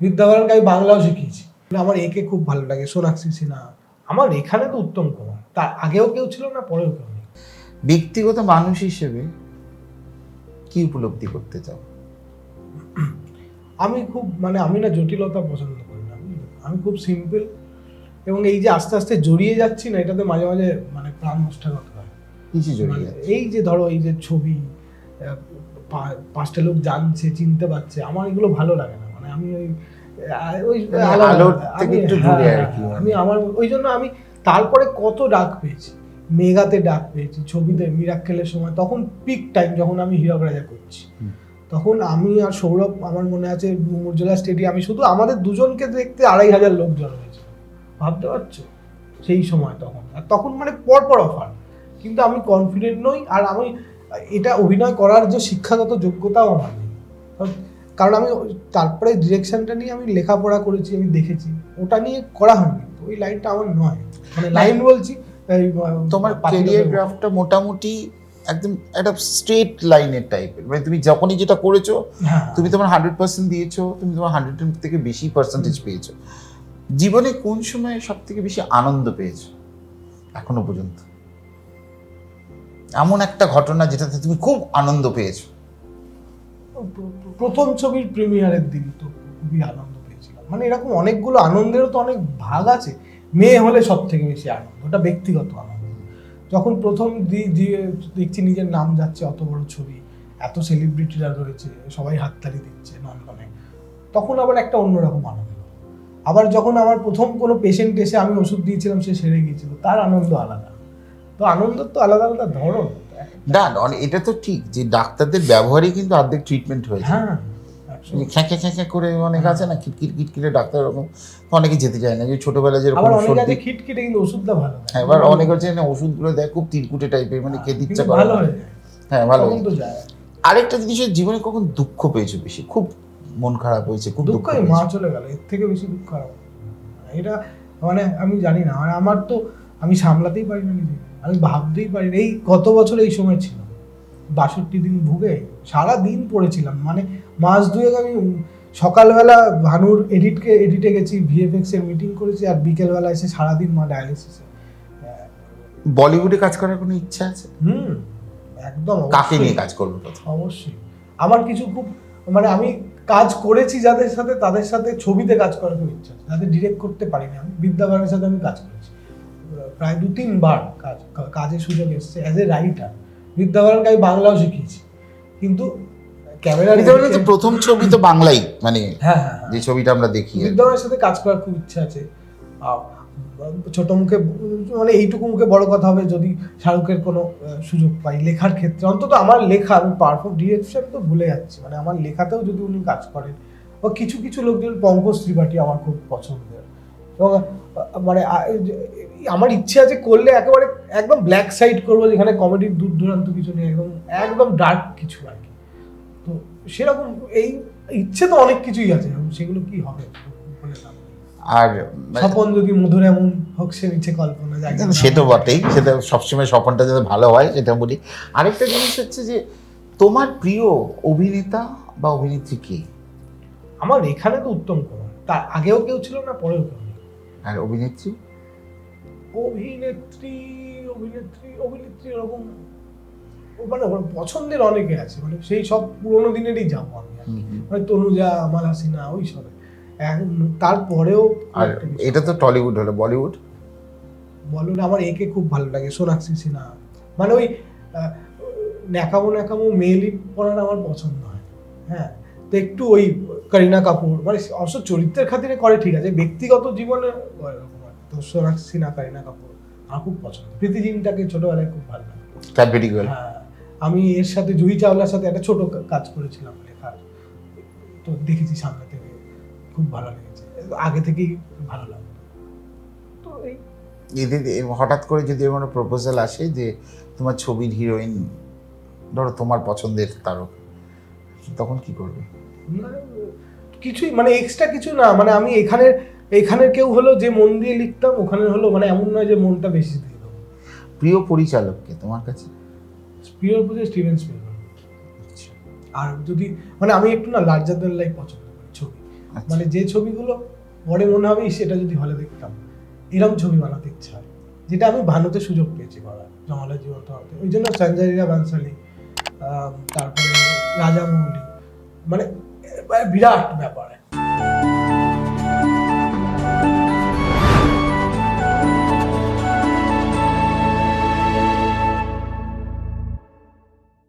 বিদ্যাবারণকে আমি বাংলাও শিখিয়েছি। আমার একে খুব ভালো লাগে সোনাক্ষী সিনহা। আমার এখানে তো উত্তম কুমার। তার আগেও কেউ ছিল না পরেও কেউ নেই। ব্যক্তিগত মানুষ হিসেবে কি উপলব্ধি করতে চাও? আমি খুব মানে আমি না জটিলতা পছন্দ করি না আমি খুব সিম্পল এবং এই যে আস্তে আস্তে জড়িয়ে যাচ্ছি না এটাতে মাঝে মাঝে মানে প্রাণ নষ্টাগত হয়। কিছু জড়িয়ে মানে এই যে ধরো এই যে ছবি পাঁচটা লোক জানছে চিনতে পারছে আমার এগুলো ভালো লাগে না। মানে আমি ওই ওই মানে আলোর আমি- থেকে একটু দূরে হ্যাঁ, আর কি। আমি আমার ওই জন্য আমি তারপরে কত ডাক পেয়েছি মেগাতে ডাক পেয়েছি ছবিতে মিরাক্কেলের সময় তখন পিক টাইম যখন আমি হীরক রাজা করছি। তখন আমি আর সৌরভ আমার মনে আছে মুরজলা স্টেডিয়ামে শুধু আমাদের দুজনকে দেখতে আড়াই হাজার লোক জড়ো হয়েছিল। ভাবতে পারছ? সেই সময় তখন। আর তখন মানে পরপর অফার কিন্তু আমি কনফিডেন্ট নই আর আমি এটা অভিনয় করার যে শিক্ষাগত যোগ্যতাও আমার নেই। কারণ আমি তারপরে ডিরেকশনটা নিয়ে আমি লেখাপড়া করেছি আমি দেখেছি। ওটা নিয়ে করা হয়নি। ওই লাইনটা আমার নয়। মানে লাইন বলছি তোমার পাখির গ্রাফটা মোটামুটি একদম একটা স্ট্রেট লাইনের টাইপের মানে তুমি যখনই যেটা করেছ হ্যাঁ। তুমি তোমার হান্ড্রেড পার্সেন্ট দিয়েছ তুমি তোমার হান্ড্রেড থেকে বেশি পার্সেন্টেজ পেয়েছ। জীবনে কোন সময় সব থেকে বেশি আনন্দ পেয়েছ? এখনও পর্যন্ত। এমন একটা ঘটনা যেটাতে তুমি খুব আনন্দ পেয়েছ। প্রথম ছবির প্রিমিয়ারের দিন তো খুবই আনন্দ পেয়েছিলাম। মানে এরকম অনেকগুলো আনন্দেরও তো অনেক ভাগ আছে। মেয়ে হলে সব থেকে বেশি আনন্দ, ওটা ব্যক্তিগত আনন্দ। যখন প্রথম দেখছি নিজের নাম যাচ্ছে, অত বড় ছবি, এত সেলিব্রিটিরা রয়েছে, সবাই হাততালি দিচ্ছে নন্দনে তখন আবার একটা অন্যরকম আনন্দ। আবার যখন আমার প্রথম কোনো পেশেন্ট এসে আমি ওষুধ দিয়েছিলাম, সে সেরে গিয়েছিল, তার আনন্দ আলাদা। তো আনন্দের তো আলাদা আলাদা ধরন। না না, এটা তো ঠিক যে ডাক্তারদের ব্যবহারই কিন্তু অর্ধেক ট্রিটমেন্ট হয়েছে। হ্যাঁ। খ্যাঁকে খ্যাঁকে করে অনেক আছে না ডাক্তার ওরকম অনেকে যেতে চায় না। যে ছোটবেলায় যেরকম সর্দি খিটখিটে কিন্তু ওষুধটা ভালো হ্যাঁ, এবার অনেক হচ্ছে না ওষুধগুলো দেয় খুব তিরকুটে টাইপের মানে খেতে ইচ্ছা করে ভালো। হয়ে ভালো আরেকটা জিনিসের জীবনে কখন দুঃখ পেয়েছ বেশি? খুব মন খারাপ হয়েছে খুব দুঃখ মা চলে গেল এর থেকে বেশি দুঃখ নেই। এটা মানে আমি জানি না মানে আমার তো আমি সামলাতেই পারি না নিজে আমি ভাবতেই পারি এই গত বছর এই সময় ছিল? বাষট্টি দিন ভুগে সারা দিন পড়েছিলাম। মানে মাস দুয়েক আমি সকালবেলা ভানুর এডিটকে এডিটে গেছি ভিএফএক্স এর মিটিং করেছি আর বিকেলবেলা এসে সারাদিন মা ডায়ালিসিসে বলিউডে কাজ করার কোনো ইচ্ছা আছে? হুম একদম কাকে নিয়ে কাজ করব অবশ্যই। আমার কিছু খুব মানে আমি কাজ করেছি যাদের সাথে তাদের সাথে ছবিতে কাজ করার খুব ইচ্ছা আছে। যাদের ডিরেক্ট করতে পারিনি আমি। বিদ্যাবানের সাথে আমি কাজ করেছি। প্রায় দু তিনবার কাজ কাজের সুযোগ এসেছে অ্যাজ এ রাইটার বিদ্যাবানকে আমি বাংলাও শিখিয়েছি। কিন্তু ক্যামেরা প্রথম ছবি তো বাংলাই মানে হ্যাঁ হ্যাঁ হ্যাঁ। যে ছবিটা আমরা দেখি আর সাথে কাজ করার খুব ইচ্ছা আছে। ছোট মুখে মানে এইটুকু মুখে বড় কথা হবে যদি শাহরুখের কোনো সুযোগ পাই লেখার ক্ষেত্রে। অন্তত আমার লেখা আমি পারফর্ম ডিরেকশন তো ভুলে যাচ্ছি। মানে আমার লেখাতেও যদি উনি কাজ করেন বা কিছু কিছু লোকজন পঙ্কজ ত্রিপাঠী আমার খুব পছন্দের। এবং মানে আমার ইচ্ছে আছে করলে একেবারে একদম ব্ল্যাক সাইড করব যেখানে কমেডির দূর দূরান্ত কিছু নেই একদম একদম ডার্ক কিছু আর কি। তো সেরকম এই ইচ্ছে তো অনেক কিছুই আছে সেগুলো কি হবে। আর স্বপন যদি মধুর এমন হোক সে নিচে কল্পনা। সে তো বটেই সেটা সবসময় স্বপনটা যাতে ভালো হয় সেটা বলি। আরেকটা জিনিস হচ্ছে যে তোমার প্রিয় অভিনেতা বা অভিনেত্রী কে? আমার এখানে তো উত্তম কুমার। তার আগেও কেউ ছিল না পরেও কেউ আর অভিনেত্রী? অভিনেত্রী অভিনেত্রী অভিনেত্রী এরকম মানে ওর পছন্দের অনেকে আছে মানে সেই সব পুরোনো দিনেরই যাব আমি। মানে তনুজা আমার হাসিনা ওই সবে। তারপরেও আর এটা তো টলিউড হলো বলিউড? বলুন আমার একে খুব ভালো লাগে সোনাক্ষী সিনহা। মানে ওই ন্যাকামো ন্যাকামো মেয়েলি পড়ার আমার পছন্দ হয় হ্যাঁ। তো একটু ওই করিনা কাপুর মানে অবশ্য চরিত্রের খাতিরে করে ঠিক আছে ব্যক্তিগত জীবনে সোনাক্ষী সিনহা করিনা কাপুর আমার খুব পছন্দ। প্রীতি জিনটাকে ছোটবেলায় খুব ভালো লাগে। ক্যাডবেরি গার্ল হ্যাঁ আমি এর সাথে জুহি চাওলার সাথে একটা ছোট কাজ করেছিলাম লেখার। তো দেখেছি সামনে থেকে খুব ভালো লেগেছে। আগে থেকেই ভালো লাগে। তো এই এদের হঠাৎ করে যদি কোনো প্রপোজাল আসে যে তোমার ছবির হিরোইন ধরো তোমার পছন্দের তারক তখন কি করবে? কিছুই মানে এক্সট্রা কিছু না মানে আমি এখানে এখানের কেউ হলো যে মন দিয়ে লিখতাম ওখানে হলো মানে এমন নয় যে মনটা বেশি দিয়ে দেবো। প্রিয় পরিচালককে তোমার কাছে? প্রিয় বুঝে স্টিভেন স্পিলবার্গ। আর যদি মানে আমি একটু না লার্জার দ্যান লাইফ পছন্দ করি ছবি। আচ্ছা। মানে যে ছবিগুলো পরে মনে হবে সেটা যদি হলে দেখতাম এরকম ছবি বানাতে ইচ্ছা হয় যেটা আমি ভানুতে সুযোগ পেয়েছি করার জমালা জীবন্ত ওই জন্য সঞ্জয়ীরা বানসালি তারপরে রাজামৌলি। মানে বিরাট ব্যাপার।